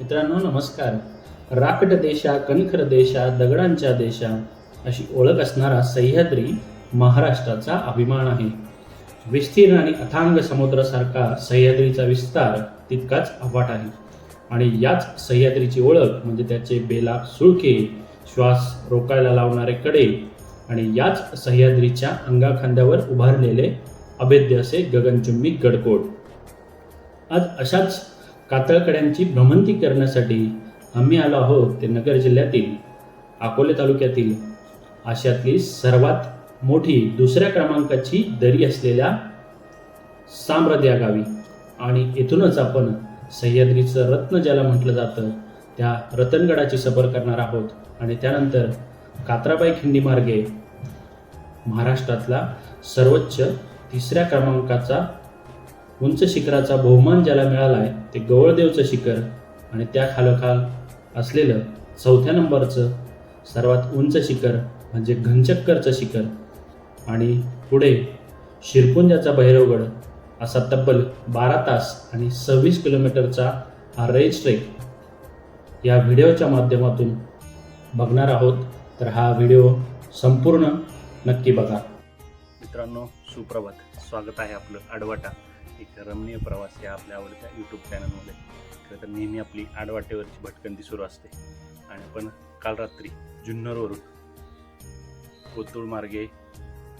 मित्रांनो नमस्कार. राकट देशा कणखर देशा दगडांच्या देशा अशी ओळख असणारा सह्याद्री महाराष्ट्राचा अभिमान आहे. विस्तीर्ण आणि अथांग समुद्रासारखा सह्याद्रीचा विस्तार तितकाच अफाट आहे. आणि याच सह्याद्रीची ओळख म्हणजे त्याचे बेला सुळके श्वास रोकायला लावणारे कडे आणि याच सह्याद्रीच्या अंगाखांद्यावर उभारलेले अभेद्य असे गगनचुंबी गडकोट. आज अशाच कातळकड्यांची भ्रमंती करण्यासाठी आम्ही आलो आहोत ते नगर जिल्ह्यातील अकोले तालुक्यातील आशियातली सर्वात मोठी दुसऱ्या क्रमांकाची दरी असलेल्या साम्राज्य या गावी. आणि इथूनच आपण सह्याद्रीचं रत्न ज्याला म्हटलं जातं त्या रतनगडाची सफर करणार आहोत. आणि त्यानंतर कात्राबाई खिंडी मार्गे महाराष्ट्रातला सर्वोच्च तिसऱ्या क्रमांकाचा उंच शिखराचा बहुमान ज्याला मिळाला आहे ते गवळदेवचं शिखर आणि त्या खालोखाल असलेलं चौथ्या नंबरचं सर्वात उंच शिखर म्हणजे घनचक्करचं शिखर. आणि पुढे शिरपुंजाचा भैरवगड असा तब्बल बारा तास आणि सव्वीस किलोमीटरचा हा रेंज ट्रेक या व्हिडिओच्या माध्यमातून बघणार आहोत. तर हा व्हिडिओ संपूर्ण नक्की बघा. मित्रांनो सुप्रभात. स्वागत आहे आपलं आडवाटा. एक रमणीय प्रवास या आपल्या आवडत्या यूट्यूब चॅनलमध्ये खरं तर नेहमी आपली आडवाटेवरची भटकंती सुरू असते. आणि आपण काल रात्री जुन्नरवरून कोतुळ मार्गे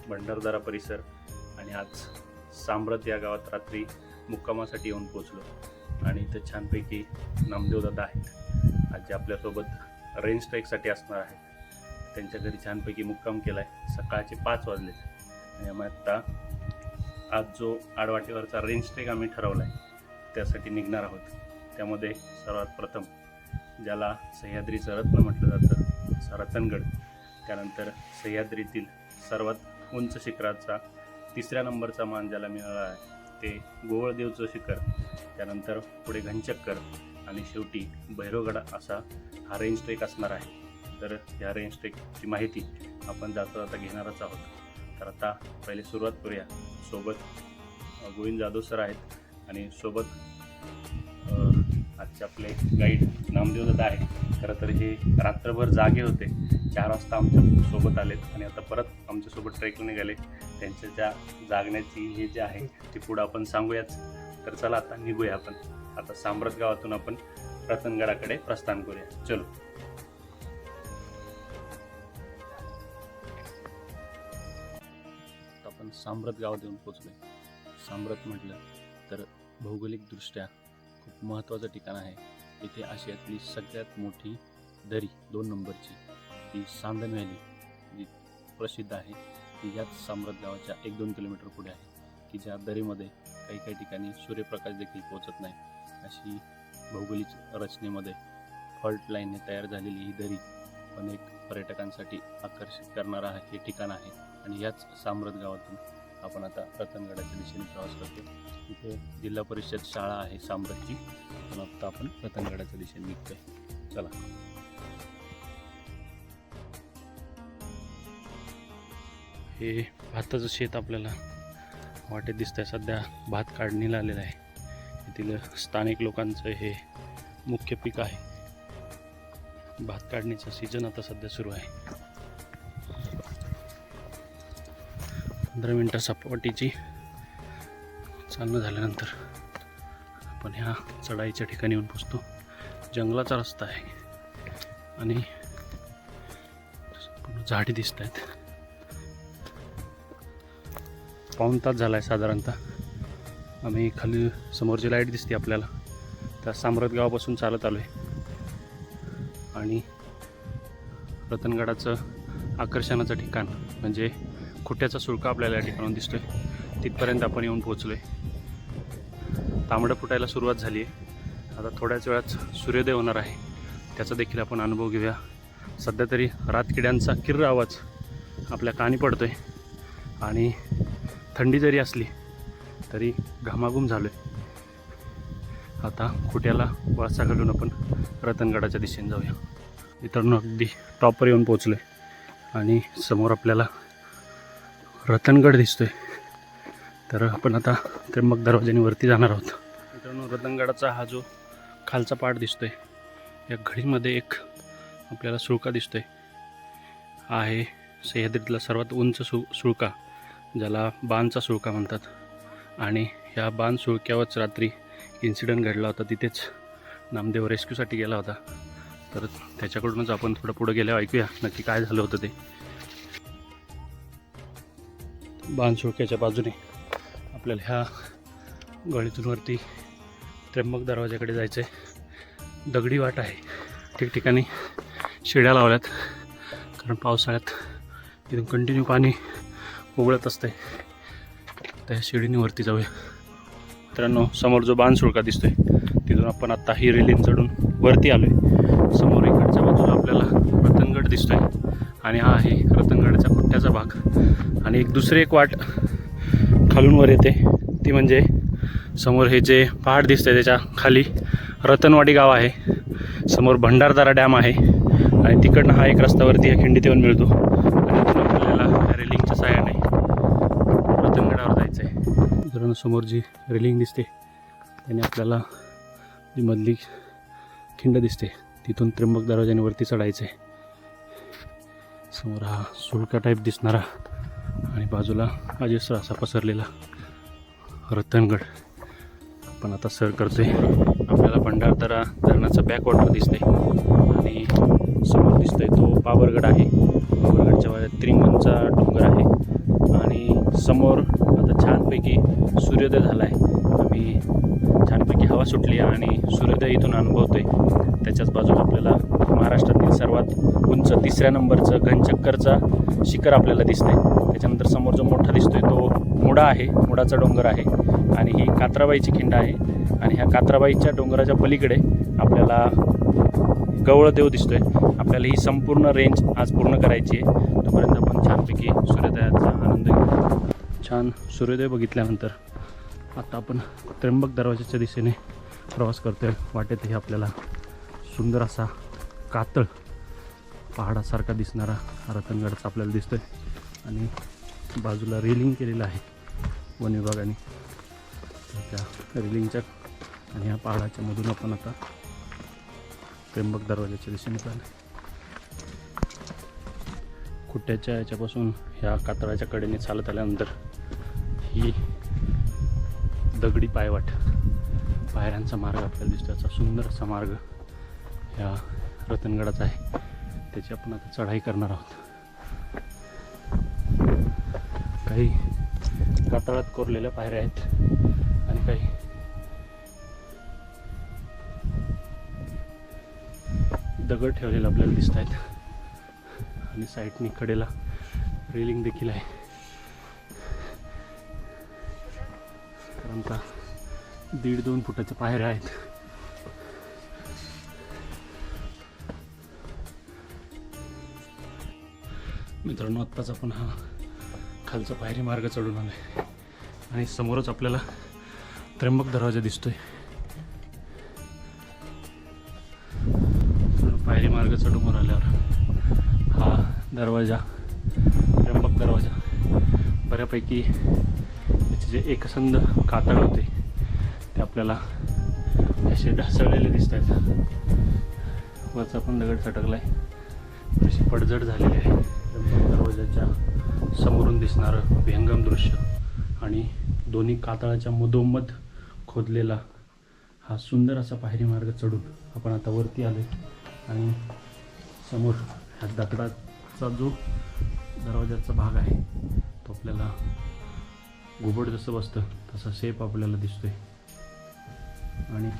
भंडारदारा परिसर आणि आज सांब्रत या गावात रात्री मुक्कामासाठी येऊन पोचलो आणि इथं छानपैकी नामदेव दादा आहेत. आज जे आपल्यासोबत रेंज ट्रेकसाठी असणार आहेत. त्यांच्या घरी छानपैकी मुक्काम केला आहे सकाळचे पाच वाजले आणि आम्ही आत्ता आज जो आडवाटेवरचा रेंज ट्रेक आम्ही ठरवला आहे त्यासाठी निघणार आहोत. त्यामध्ये सर्वात प्रथम ज्याला सह्याद्रीचं रत्न म्हटलं जातं रतनगड त्यानंतर सह्याद्रीतील सर्वात उंच शिखराचा तिसऱ्या नंबरचा मान ज्याला मिळाला आहे ते गोवळदेवचं शिखर. त्यानंतर पुढे घनचक्कर आणि शेवटी भैरवगड असा हा रेंज ट्रेक असणार आहे. तर या रेंज ट्रेकची माहिती आपण जाता जाता घेणारच आहोत. तर आता पहिले सुरुवात करूया. सोबत गोविंद जाधव सर आहेत आणि सोबत आजचे आपले गाईड नामदेव दादा आहे खरं तर हे रात्रभर जागे होते. चार वाजता आमच्यासोबत आलेत आणि आता परत आमच्यासोबत ट्रेकिंग निघाले. त्यांच्या ज्या जागण्याची हे जे आहे ते पुढं आपण सांगूयाच. तर चला आता निघूया आपण. आता साम्रत गावातून आपण रतनगडाकडे प्रस्थान करूया. चलो. आपण सांब्रत गावात येऊन पोचलोय सांब्रत म्हटलं तर भौगोलिकदृष्ट्या खूप महत्त्वाचं ठिकाण आहे. इथे आशियातली सगळ्यात मोठी दरी दोन नंबरची. ती सांदन व्हॅली जी प्रसिद्ध आहे. ती याच साम्रत गावाच्या एक दोन किलोमीटर पुढे आहे की ज्या दरीमध्ये काही काही ठिकाणी सूर्यप्रकाश देखील पोहोचत नाही. अशी भौगोलिक रचनेमध्ये फॉल्ट लाईनने तयार झालेली ही दरी अनेक पर्यटकांसाठी आकर्षित करणारा हे ठिकाण आहे. आणि याच साम्रत गावातून आपण आता रतनगडाच्या दिशेने प्रवास करतो इथे जिल्हा परिषद शाळा आहे साम्रतची. पण आता आपण रतनगडाच्या दिशेने निघतोय. चला. हे भाताचं शेत आपल्याला वाटेत दिसतंय. सध्या भात काढणीला आलेलं आहे. येथील स्थानिक लोकांचं हे मुख्य पीक आहे. भात काढणीचा सीझन आता सध्या सुरू आहे. पंधरा मिनटं सपाटीची चालणं झाल्यानंतर आपण ह्या चढाईच्या ठिकाणी येऊन पोचतो. जंगलाचा रस्ता आहे. आणि पूर्ण झाडी दिसत आहेत. पाऊण तास झाला आहे साधारणतः. आम्ही खाली समोरची लाइट दिसते आपल्याला. त्या साम्रत गावापासून चालत आलो आहे आणि रतनगडाचं आकर्षणाचं ठिकाण म्हणजे खुट्याचा सुळका आपल्याला या ठिकाणून दिसतोय. तिथपर्यंत आपण येऊन पोहोचलो आहे तांबडं फुटायला सुरुवात झाली आहे आता थोड्याच वेळात सूर्योदय होणार आहे. त्याचा देखील आपण अनुभव घेऊया. सध्या तरी रातकिड्यांचा किर्र आवाज आपल्या कानी पडतोय. आणि थंडी जरी असली तरी घामाघूम झालो आहे आता खुट्याला वळसा घालून आपण रतनगडाच्या दिशेने जाऊया. मित्रांनो अगदी टॉपवर येऊन पोचलो आहे आणि समोर आपल्याला रतनगड दिसतोय. तर आपण आता त्र्यंबक दरवाज्याने वरती जाणार आहोत. मित्रांनो रतनगडाचा हा जो खालचा पाठ दिसतोय या घडीमध्ये एक आपल्याला सुळका दिसतोय. हा आहे सह्याद्रीतला सर्वात उंच सु सुळका ज्याला बाणचा सुळका म्हणतात. आणि ह्या बाण सुळक्यावरच रात्री इन्सिडेंट घडला होता तिथेच नामदेव रेस्क्यूसाठी गेला होता. तर त्याच्याकडूनच आपण थोडं पुढं गेल्यावर ऐकूया नक्की काय झालं होतं ते. बाण बाजूने आपल्याला ह्या गळीतून वरती त्र्यंबक दरवाजाकडे जायचं आहे दगडी वाट आहे. ठिकठिकाणी शिड्या लावल्यात. कारण पावसाळ्यात तिथून कंटिन्यू पाणी उघळत आहे त्या शिडीने वरती जाऊया. मित्रांनो समोर जो बाणसुळका आहे तिथून आपण आत्ता ही रेलिंग चढून वरती आलो आहे समोर इकडच्या बाजूला आपल्याला रतनगड दिसतो आहे आणि हा आहे रतनगडच्या खुट्ट्याचा भाग? आणि एक दुसरी एक वाट खालून वर येते. ती म्हणजे समोर हे जे पहाड दिसते त्याच्याखाली रतनवाडी गाव आहे. समोर भंडारदारा डॅम आहे. आणि तिकडनं हा एक रस्त्यावरती या खिंडीत येऊन मिळतो. आणि तिथून आपल्याला रेलिंगच्या साह्याने रतनगडावर जायचं आहे मित्रांनो समोर जी रेलिंग दिसते त्याने आपल्याला जी मधली खिंड दिसते तिथून त्र्यंबक दरवाजाने वरती चढायचं आहे समोर हा सुळका टाईप दिसणारा आणि बाजूला अजस्र असा पसरलेला रतनगड. आपण आता सर करतोय. आपल्याला भंडारदरा धरणाचं बॅकवॉटर दिसते आणि समोर दिसतोय तो पावरगड आहे. पावरगडच्या त्रिमनचा त्रिंगणचा डोंगर आहे. आणि समोर आता छानपैकी सूर्योदय झाला आहे आम्ही छानपैकी हवा सुटली आहे आणि सूर्योदय इथून अनुभवतोय. त्याच्याच बाजूला आपल्याला महाराष्ट्रातील सर्वात उंच तिसऱ्या नंबरचं घनचक्करचा शिखर आपल्याला दिसतंय. त्याच्यानंतर समोर जो मोठा दिसतोय तो मुडा आहे मुडाचा डोंगर आहे. आणि ही कात्राबाईची खिंड आहे. आणि ह्या कात्राबाईच्या डोंगराच्या पलीकडे आपल्याला गवळदेव दिसतोय. आपल्याला ही संपूर्ण रेंज आज पूर्ण करायची आहे. तोपर्यंत आपण छानपैकी सूर्योदयाचा आनंद घेऊ. छान सूर्योदय बघितल्यानंतर आता आपण त्र्यंबक दरवाजाच्या दिशेने प्रवास करतोय. वाटेतही आपल्याला सुंदर असा कातळ पहाडासारखा दिसणारा रतनगडचा आपल्याला दिसतोय. आणि बाजूला रेलिंग केलेलं आहे वन विभागाने. त्या रेलिंगच्या आणि ह्या पहाडाच्या मधून आपण आता त्र्यंबक दरवाजाच्या दिशेने चाललं खुट्ट्याच्या याच्यापासून ह्या कातळाच्या कडेने चालत आल्यानंतर ही दगडी पायवाट पायऱ्यांचा मार्ग आपल्याला दिसतो याचा सुंदर असा मार्ग ह्या रतनगडाचा आहे. त्याची आपण आता चढाई करणार आहोत. काही कातळात कोरलेल्या पायऱ्या आहेत आणि काही दगड ठेवलेले आपल्याला दिसत आहेत. आणि साईडनी कडेला रेलिंग देखील आहे. कारण का दीड दोन फुटाच्या पायऱ्या आहेत. मित्रांनो आत्ताच आपण हा खालचा पायरी मार्ग चढून आलो आणि समोरच आपल्याला त्र्यंबक दरवाजा दिसतोय. पायरी मार्ग चढून वर आल्यावर हा दरवाजा त्र्यंबक दरवाजा बऱ्यापैकी त्याचे जे एकसंध कातळ होते ते आपल्याला असे ढासळलेले दिसत आहेत. वरचा पण दगड चटकला आहे अशी पडझड झालेली आहे. त्र्यंबक दरवाजाच्या समोरून दिसणारं विहंगम दृश्य आणि दोन्ही कातळाच्या मधोमध खोदलेला हा सुंदर असा पायरी मार्ग चढून आपण आता वरती आलो आणि समोर ह्या दगडाचा जो दरवाजाचा भाग आहे तो आपल्याला घुबड जसं बसतं तसा शेप आपल्याला दिसतोय. आणि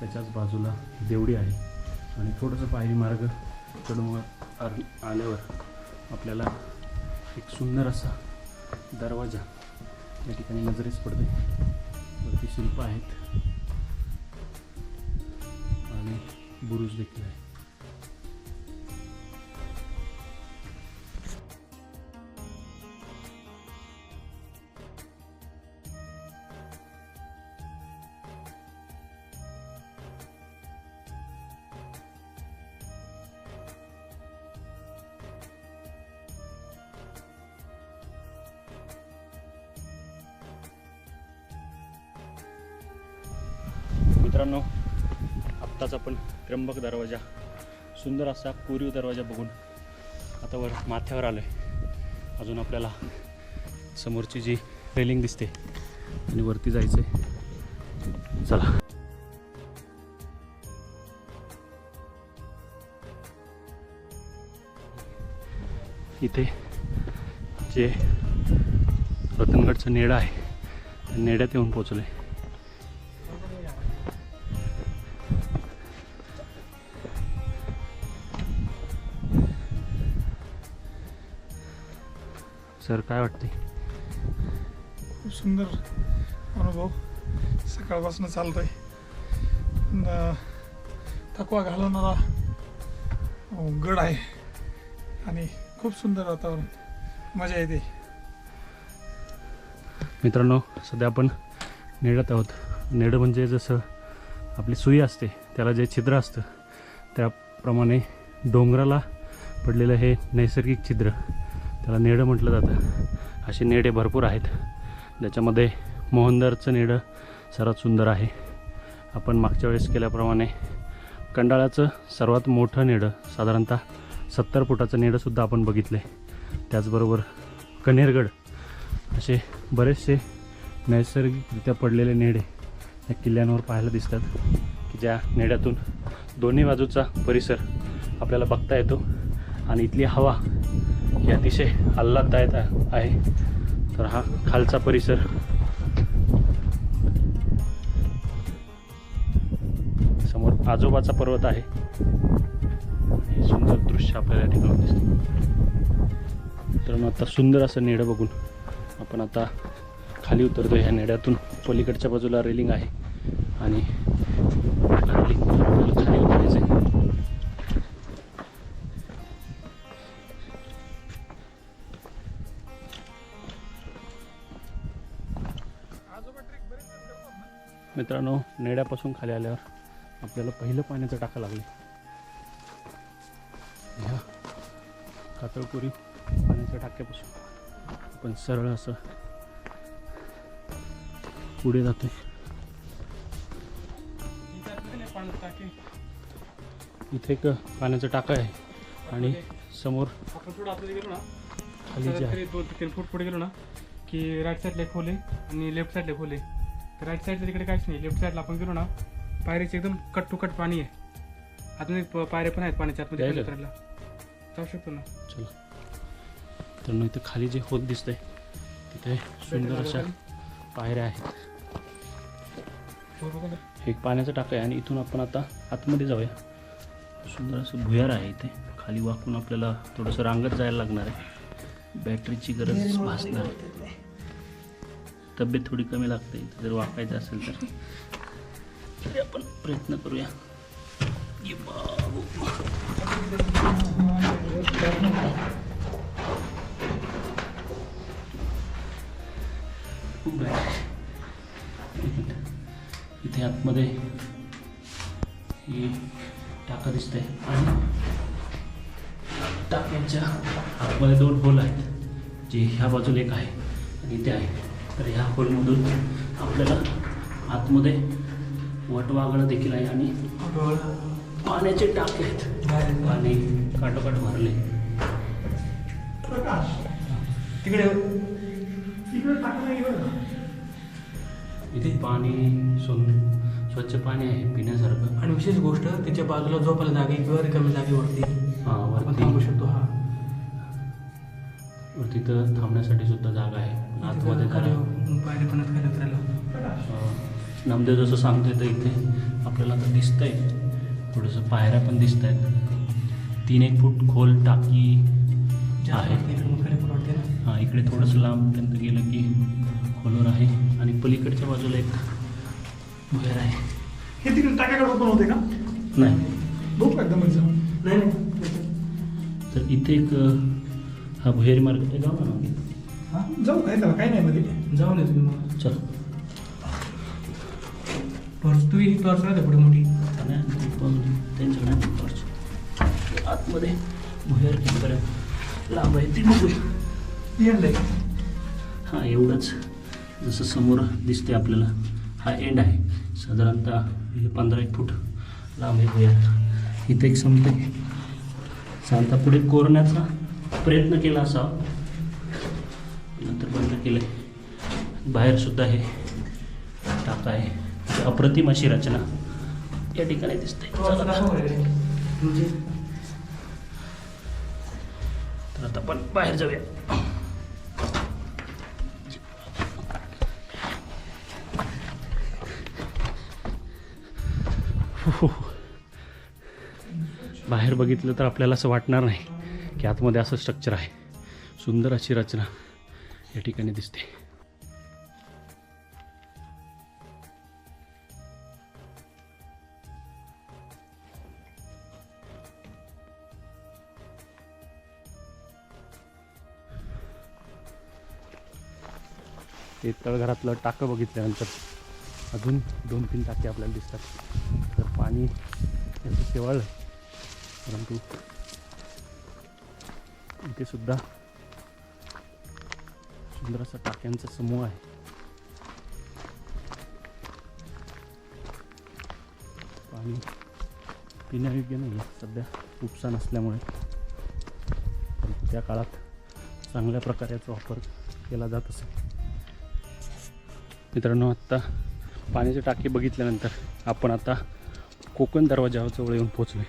त्याच्याच बाजूला देवडी आहे. आणि थोडंसं पायरी मार्ग चढून आल्यावर आपल्याला एक सुंदर असा दरवाजा या ठिकाणी नजरेस पडतोय. वरती शिल्प आहेत. आणि बुरुज देखील आहे त्र्यंबक दरवाजा. सुंदर असा कोरीव दरवाजा बघून आता वर माथ्यावर आलो आहे अजून आपल्याला समोरची जी रेलिंग दिसते आणि वरती जायचं आहे चला. इथे जे रतनगडचं नेडा आहे त्या नेड्यात येऊन पोचलं आहे सर काय वाटते खूप सुंदर अनुभव. सकाळपासून चालतोय. न- थकवा घालवणारा गड आहे. आणि खूप सुंदर वातावरण. मजा येते. मित्रांनो सध्या आपण नेडत आहोत. नेडं म्हणजे जसं आपली सुई असते त्याला जे छिद्र असतं त्याप्रमाणे डोंगराला पडलेलं हे नैसर्गिक छिद्र. त्याला नेडं म्हटलं जातं. असे नेडे भरपूर आहेत. ज्याच्यामध्ये मोहनदारचं नेडं सर्वात सुंदर आहे. आपण मागच्या वेळेस केल्याप्रमाणे कंडाळाचं सर्वात मोठं नेडं साधारणतः सत्तर फुटाचं नेडंसुद्धा आपण बघितलं आहे त्याचबरोबर कन्हेरगड असे बरेचसे नैसर्गिकरित्या पडलेले नेडे या किल्ल्यांवर पाहायला दिसतात की ज्या नेड्यातून दोन्ही बाजूचा परिसर आपल्याला बघता येतो. आणि इथली हवा ही अतिशय आल्हाददायक आहे. तर हा खालचा परिसर. समोर आजोबाचा पर्वत आहे. हे सुंदर दृश्य आपल्याला या ठिकाणी दिसतं. तर मग आता सुंदर असं नेडं बघून आपण आता खाली उतरतो ह्या नेड्यातून पलीकडच्या बाजूला रेलिंग आहे आणि रेलिंग मित्रांनो नेड्यापासून खाली आल्यावर आपल्याला पहिलं पाण्याचं टाका लागले. ह्या कातळपुरी पाण्याच्या टाक्यापासून. आपण सरळ असं पुढे जातोय. इथे एक पाण्याचं टाका आहे आणि समोर खाली जे आहे. दोन तीन फूट पुढे गेलो ना. की राईट साईडला खोले आणि लेफ्ट साईडला खोले तर राईट साईडला तिकडे काहीच नाही. लेफ्ट साईडला आपण गेलो ना पायरीचे एकदम कट टू कट पाणी आहे. आतमध्ये पायऱ्या पण आहेत पाण्याच्या आतमध्ये? खाली उतरायला जाऊ शकतो ना? चला. तर इथे खाली जे होत दिसतंय तिथे सुंदर अशा पायऱ्या आहेत. आहे. एक पाण्याचं टाका आहे आणि इथून आपण आता आतमध्ये जाऊया. सुंदर असं भुयार आहे इथे. खाली वाकून आपल्याला थोडंसं रांगत जायला लागणार आहे. बॅटरीची गरज भासणार. आहे तब्येत थोडी कमी लागते. जर वाकायचं असेल तर. तरी आपण प्रयत्न करूया. इथे आतमध्ये ही टाका दिसते आणि टाक्यांच्या आतमध्ये दोन होल आहेत. जे ह्या बाजूला एक आहे आणि इथे आहे. तर ह्या होलमधून आपल्याला आतमध्ये वटवागळं देखील आहे आणि पाण्याचे टाके आहेत. पाणी काटोकाट भरले. तिकडे का? इथे पाणी सुन स्वच्छ पाणी आहे पिण्यासारखं. आणि विशेष गोष्ट त्याच्या बाजूला झोपायला जागे किंवा रिकामी जागेवरती. हां थांबू शकतो हा. तिथं थांबण्यासाठी सुद्धा जागा आहे. आतमध्ये नामदेव जसं सांगतोय तर इथे आपल्याला आता दिसतंय. थोडंसं पायऱ्या पण दिसत आहेत तीन एक फूट खोल टाकी आहे. हां इकडे थोडंसं लांबपर्यंत गेलं की खोलवर आहे. आणि पलीकडच्या बाजूला एक भुयार आहे. हे तिकडे टाक्याकडे पण होते का? नाही. नाही नाही. तर इथे एक हा भुयारी मार्ग आहे जाऊ ना. हा जाऊ काय त्याला काही नाही मध्ये. जाऊन ये तुम्ही. मग चल. टॉर्च तू ही टॉर्च राहते पुढे मोठी. आणि पण त्यांच्याकडे आहे torch. आतमध्ये भुयार कितीपर्यंत लांब आहे ते बघूया एंड आहे. हा एवढंच. जसं समोर दिसते आपल्याला हा एंड आहे. साधारणतः हे पंधरा एक फूट लांब आहे भुयार. इथे एक संपते सांता पुढे कोरण्याचा प्रयत्न केला असावा नंतर बंद केलं बाहेर सुद्धा हे टाका आहे. अप्रतिम अशी रचना या ठिकाणी दिसते. चला. तर आता आपण बाहेर जाऊया. बाहेर बघितलं तर आपल्याला असं वाटणार नाही. की आतमध्ये असं स्ट्रक्चर आहे. सुंदर अशी रचना या ठिकाणी दिसते. ते तळघरातलं टाकं बघितल्यानंतर अजून दोन तीन टाके आपल्याला दिसतात. तर पाणी याचं शेवाळ परंतु इथे सुद्धा सुंदर असा टाक्यांचा समूह आहे. पाणी पिण्यायोग्य नाही आहे सध्या उपसा नसल्यामुळे परंतु त्या काळात चांगल्या प्रकारे याचा वापर केला जात असे. मित्रांनो आत्ता पाण्याची टाकी बघितल्यानंतर आपण आता कोकण दरवाजाजवळ येऊन पोचलो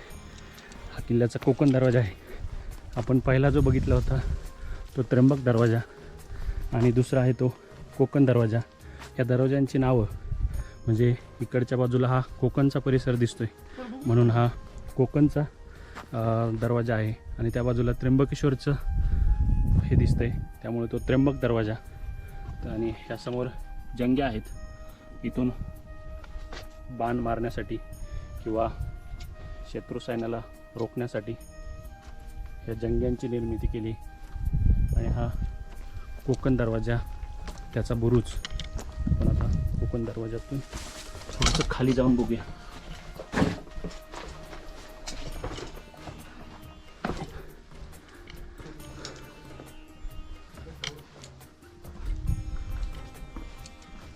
हा किल्ल्याचा कोकण दरवाजा आहे. आपण पहिला जो बघितला होता तो त्र्यंबक दरवाजा आणि दुसरा आहे तो कोकण दरवाजा. या दरवाजांची नावं म्हणजे इकडच्या बाजूला हा कोकणचा परिसर दिसतोय. म्हणून हा कोकणचा दरवाजा आहे आणि त्या बाजूला त्र्यंबकेश्वरचं हे दिसतंय. त्यामुळे तो त्र्यंबक दरवाजा. आणि ह्यासमोर जंग्या आहेत. इथून बाण मारण्यासाठी किंवा शत्रू सैन्याला रोखण्यासाठी या जंग्यांची निर्मिती केली. आणि हा कोकण दरवाजा त्याचा बुरुज. आपण आता कोकण दरवाजातून थोडंसं खाली जाऊन बघूया.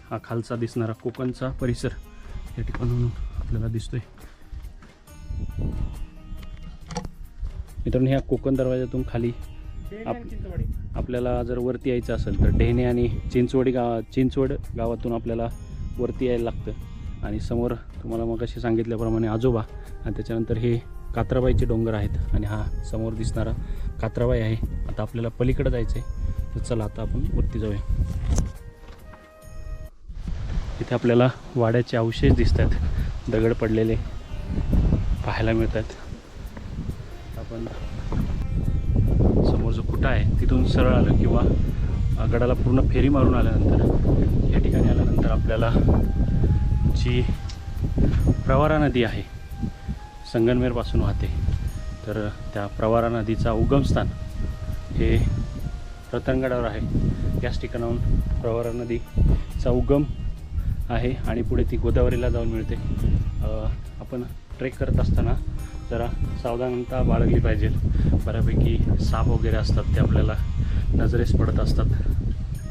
हा खालचा दिसणारा कोकणचा परिसर या ठिकाणून आपल्याला दिसतोय. मित्रांनो ह्या कोकण दरवाजातून खाली आप- आपल्याला जर वरती यायचं असेल तर ढेणे आणि चिंचवडी गाव चिंचवड गावातून आपल्याला वरती यायला लागतं. आणि समोर तुम्हाला मग अशी सांगितल्याप्रमाणे आजोबा आणि त्याच्यानंतर हे कात्राबाईचे डोंगर आहेत. आणि हा समोर दिसणारा कात्राबाई आहे. आता आपल्याला पलीकडे जायचं आहे तर चला आता आपण वरती जाऊया. इथे आपल्याला वाड्याचे अवशेष दिसत आहेत दगड पडलेले पाहायला मिळत आहेत आपण. समोर जो कुटा आहे तिथून सरळ आलं किंवा गडाला पूर्ण फेरी मारून आल्यानंतर या ठिकाणी आल्यानंतर आपल्याला जी प्रवारा नदी आहे संगनमेरपासून वाहते. तर त्या प्रवारा नदीचा उगमस्थान हे रतनगडावर आहे. याच ठिकाणाहून प्रवारा नदीचा उगम आहे आणि पुढे ती गोदावरीला जाऊन मिळते. आपण ट्रेक करत असताना जरा सावधानता बाळगली पाहिजे. बऱ्यापैकी साप वगैरे असतात ते आपल्याला नजरेस पडत असतात.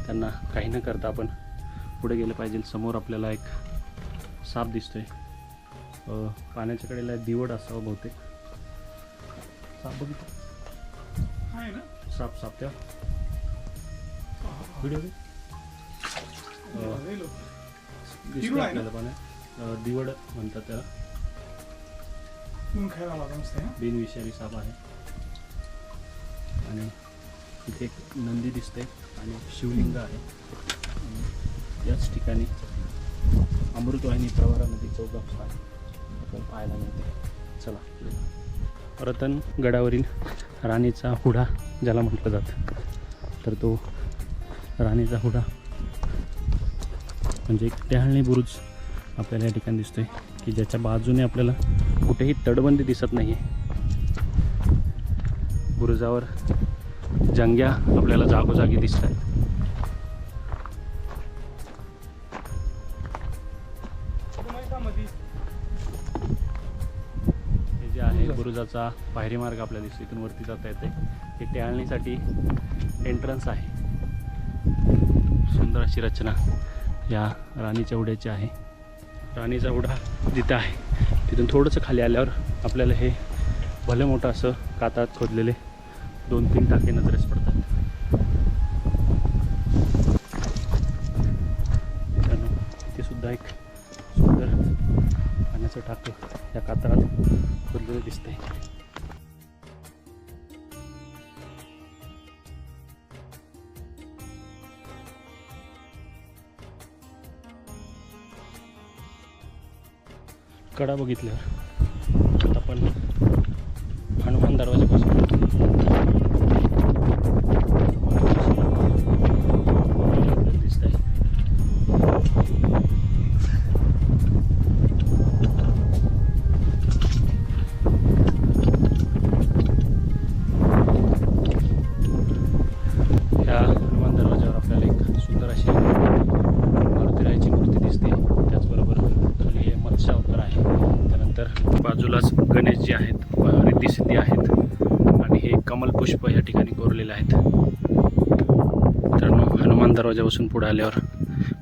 त्यांना काही न करता आपण पुढे गेलं पाहिजे. समोर आपल्याला एक साप दिसतोय. पाण्याच्या कडेला दिवड असावं बहुतेक. साप बघितलं? साप साप त्या. व्हिडिओ ना? आपल्याला दिवड म्हणतात त्याला. ऊन खायला लागला मस्त आहे ना. बिनविषारी साप आहे. आणि इथे एक नंदी दिसते आणि शिवलिंग आहे. याच ठिकाणी अमृतवाहिनी प्रवारा नदी उगम आहे पाहायला मिळते. चला. रतन गडावरील राणीचा हुडा ज्याला म्हटलं जातं. तर तो राणीचा हुडा. म्हणजे एक टहाळणी बुरुज आपल्याला या ठिकाणी दिसतोय. की ज्याच्या बाजूने आपल्याला कुठेही तटबंदी दिसत नाही आहे बुरुजावर जंग्या आपल्याला जागोजागी दिसत आहेत हे जे आहे बुरुजाचा पायरी मार्ग आपल्याला दिसतो इथून वरती जाता येते हे टेहाळणीसाठी एंट्रन्स आहे. सुंदर अशी रचना या राणीच्या उड्याची आहे. राणीचा उडा जिथं आहे तिथून थोडंसं खाली आल्यावर आपल्याला हे भले मोठं असं कातात खोदलेले दोन तीन टाके नजर कडा बघितल्यावर. आता आपण हनुमान दरवाजापासून दरवाजापासून पुढे आल्यावर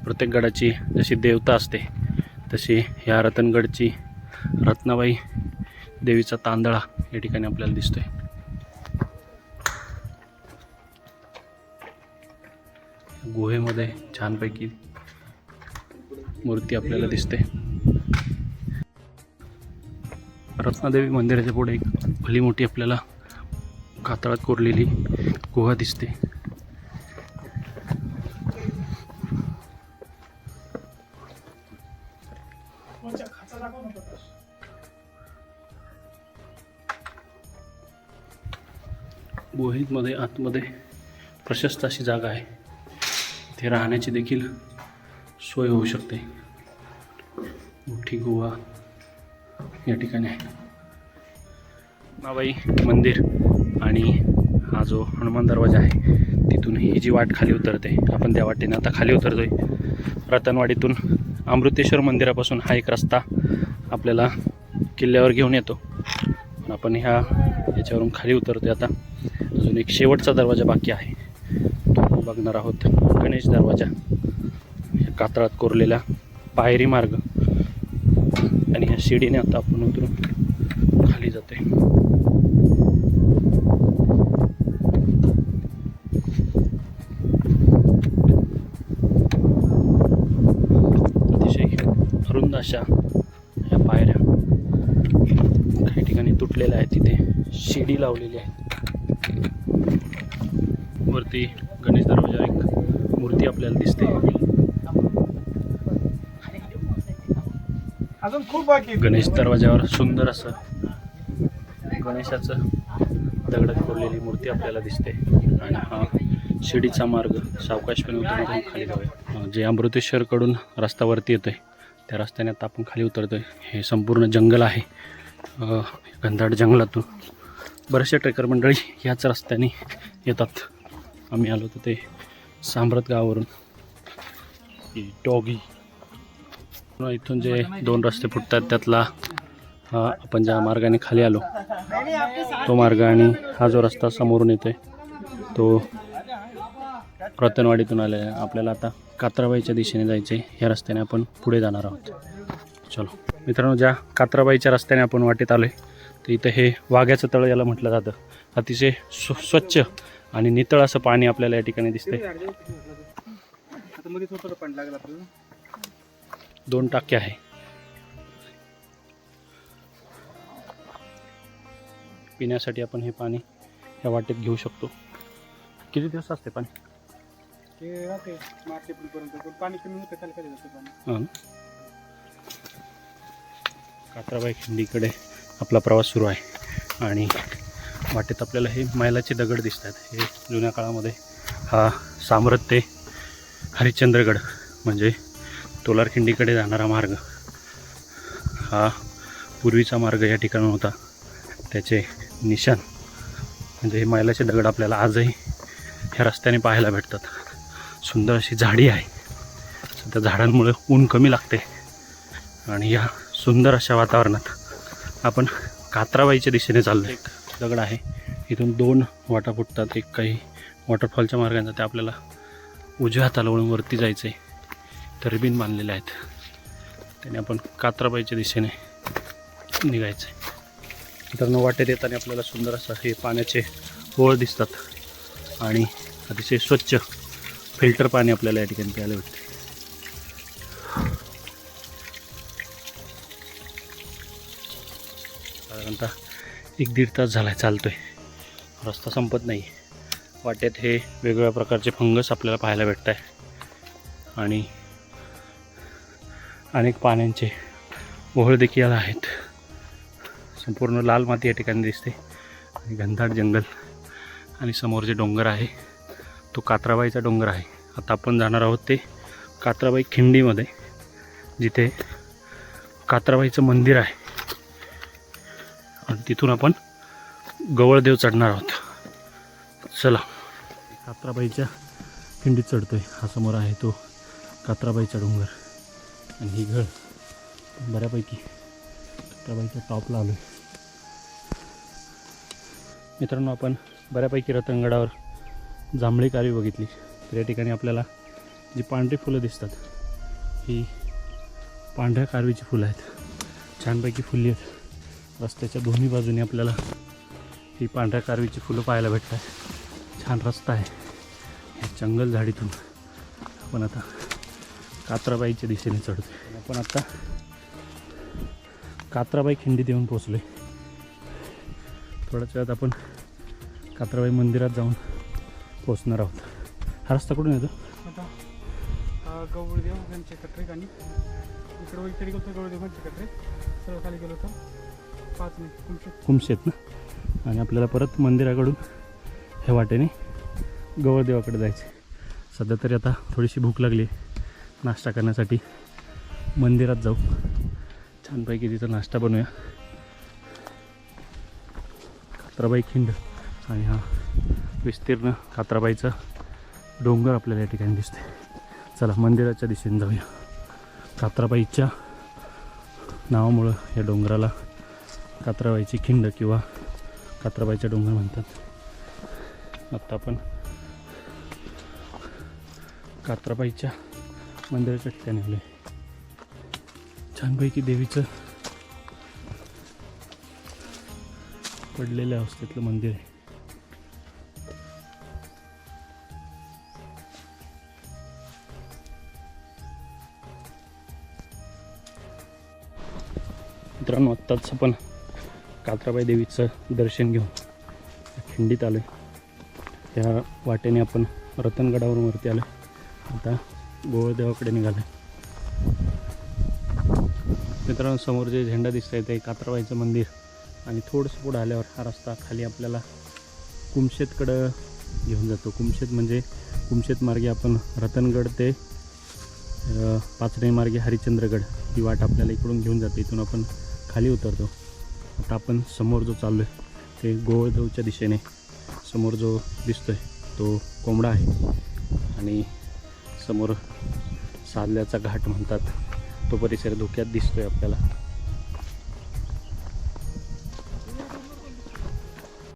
प्रत्येक गडाची जशी देवता असते तशी ह्या रतनगडची रत्नाबाई देवीचा तांदळा या ठिकाणी आपल्याला दिसतोय. गुहेमध्ये छानपैकी मूर्ती आपल्याला दिसते. रत्नादेवी मंदिराच्या पुढे एक भली मोठी आपल्याला कातळात कोरलेली गुहा दिसते. गुहेमध्ये आतमध्ये प्रशस्त अशी जागा आहे. इथे राहण्याची देखील सोय होऊ शकते. मोठी गुहा या ठिकाणी आहे. माबाई. मंदिर आणि हा जो हनुमान दरवाजा आहे तिथून ही जी वाट खाली उतरते. आपण त्या वाटेने आता खाली उतरतोय. रतनवाडीतून अमृतेश्वर मंदिरापासून हा एक रस्ता आपल्याला किल्ल्यावर घेऊन येतो. पण आपण ह्या याच्यावरून खाली उतरतोय आता. अजून एक शेवटचा दरवाजा बाकी आहे. तो बघणार आहोत. गणेश दरवाजा. कातळात कोरलेला पायरी मार्ग. आणि ह्या शिडीने आता आपण उतरून खाली जाते अतिशय अरुंद अशा ह्या पायऱ्या. काही ठिकाणी तुटलेल्या आहेत. तिथे शिडी लावलेली आहे वरती गणेश दरवाजा एक मूर्ती आपल्याला दिसते. अजून खूप बाकी आहे. गणेश दरवाजावर सुंदर असं गणेशाचं दगडात कोरलेली मूर्ती आपल्याला दिसते. आणि हा शिडीचा मार्ग सावकाशपणे उतरून खाली जाऊया. जे अमृतेश्वरकडून रस्ता वरती येतोय त्या रस्त्याने आता आपण खाली उतरतोय. हे संपूर्ण जंगल आहे. घनदाट जंगलातून बरेचसे ट्रेकर मंडळी ह्याच रस्त्याने येतात. आम्ही आलो होतो ते सांब्रत गावावरून. डॉगी. इथून जे दोन रस्ते फुटतात त्यातला हा आपण ज्या मार्गाने खाली आलो तो मार्ग आणि हा जो रस्ता समोरून येतोय तो रतनवाडीतून आलेला आहे आपल्याला आता कात्राबाईच्या दिशेने जायचं आहे ह्या रस्त्याने आपण पुढे जाणार आहोत. चलो. मित्रांनो ज्या कात्राबाईच्या रस्त्याने आपण वाटेत आलो आहे तर इथं हे वाघ्याचं तळ याला म्हटलं जातं. अतिशय स्व स्वच्छ आणि नितळ असं पाणी आपल्याला या ठिकाणी दिसतंय. दोन टाके आहे. पिण्यासाठी आपण हे पाणी ह्या वाटेत घेऊ शकतो. किती दिवस असते पाणी? मार्च एप्रिलपर्यंत पण पाणी कमी होतं खाली खाली जातं पाणी? कात्राबाई खिंडीकडे आपला प्रवास सुरू आहे. आणि वाटेत आपल्याला हे मैलाचे दगड दिसत आहेत हे जुन्या काळामध्ये हा सामरत ते हरिश्चंद्रगड म्हणजे तोलारखिंडीकडे जाणारा मार्ग. हा पूर्वीचा मार्ग या ठिकाणी होता. त्याचे निशाण म्हणजे हे मैलाचे दगड आपल्याला आजही ह्या रस्त्याने पाहायला भेटतात. सुंदर अशी झाडी आहे. सध्या झाडांमुळे ऊन कमी लागते. आणि या सुंदर अशा वातावरणात आपण कात्राबाईच्या दिशेने चाललो एक दगड आहे. इथून दोन वाटा फुटतात. एक काही वॉटरफॉलच्या मार्गाने ते आपल्याला उजव्या हाताला वळून वरती जायचं आहे तर रिबीन बांधलेले आहेत. त्याने आपण कात्राबाईच्या दिशेने निघायचं आहे मित्रांनो वाटेत येताना आपल्याला सुंदर असं हे पाण्याचे ओळ दिसतात. आणि अतिशय स्वच्छ फिल्टर पाणी आपल्याला या ठिकाणी प्यायला भेटते एक दीड तास झाला आहे चालतोय. रस्ता संपत नाही. वाटेत हे वेगवेगळ्या प्रकारचे फंगस आपल्याला पाहायला भेटत आहे आणि अनेक पाण्यांचे ओहळ देखील आहेत. संपूर्ण लाल माती या ठिकाणी दिसते. आणि घनदाट जंगल आणि समोर जे डोंगर आहे तो कात्राबाईचा डोंगर आहे. आता आपण जाणार आहोत ते कात्राबाई खिंडीमध्ये जिथे कात्राबाईचं मंदिर आहे. आणि तिथून आपण गवळदेव चढणार आहोत. चला. कात्राबाईच्या खिंडीत आहे हा समोर आहे तो कात्राबाईचा डोंगर आणि ही घळ बऱ्यापैकी कात्राबाईच्या टॉपला आलो आहे मित्रांनो आपण बऱ्यापैकी रतनगडावर जांभळी कारवी बघितली. तर या ठिकाणी आपल्याला जी पांढरी फुलं दिसतात ही पांढऱ्या कारवीची फुलं आहेत. छानपैकी फुली आहेत. रस्त्याच्या दोन्ही बाजूने आपल्याला ही पांढऱ्या कारवीची फुलं पाहायला भेटतात. छान रस्ता आहे. या जंगल झाडीतून. आपण आता कात्राबाईच्या दिशेने चढतो आपण आता कात्राबाई खिंडीत येऊन पोचलो थोड्याच वेळात आपण कात्राबाई मंदिरात जाऊन पोचणार आहोत. हा रस्ता कुठून येतो? गवळदेव यांचे कटरे आणि इकडे इकडे गेलो गवळदेव यांचे कटरे सर्व खाली गेलो होतो. कुमशेत ना? आणि आपल्याला परत मंदिराकडून हे वाटेने गवळदेवाकडे जायचे सध्या तरी आता थोडीशी भूक लागली नाश्ता करण्यासाठी मंदिरात जाऊ. छानपैकी तिथं नाश्ता बनवूया. कात्राबाई खिंड आणि हा विस्तीर्ण कात्राबाईचा डोंगर आपल्याला या ठिकाणी दिसते चला मंदिराच्या दिशेने जाऊया. कात्राबाईच्या नावामुळं या डोंगराला कात्राबाईची खिंड किंवा कात्राबाईचा डोंगर म्हणतात. आत्ता आपण कात्राबाईच्या मंदिराच्या ठिकाणी आलो आहे छानपैकी देवीचं पडलेल्या अवस्थेतलं मंदिर आहे. मित्रांनो आत्ताच आपण कात्राबाई देवीचं दर्शन घेऊन खिंडीत आलो त्या वाटेने आपण रतनगडावरून वरती आलो आता गोवळदेवाकडे निघालो मित्रांनो समोर जे झेंडा दिसत आहे ते कात्राबाईचं मंदिर. आणि थोडंसं पुढं आल्यावर हा रस्ता खाली आपल्याला कुमशेतकडं घेऊन जातो. कुमशेत म्हणजे कुमशेत मार्गे आपण रतनगड ते अ, पाचणे मार्गे हरिश्चंद्रगड ही वाट आपल्याला इकडून घेऊन जाते. इथून आपण खाली उतरतो. आता आपण समोर जो चाललो आहे ते गोवळदेवच्या दिशेने समोर जो दिसतो आहे तो कोंबडा आहे. आणि समोर साधल्याचा घाट म्हणतात तो परिसर धोक्यात दिसतो आहे आपल्याला.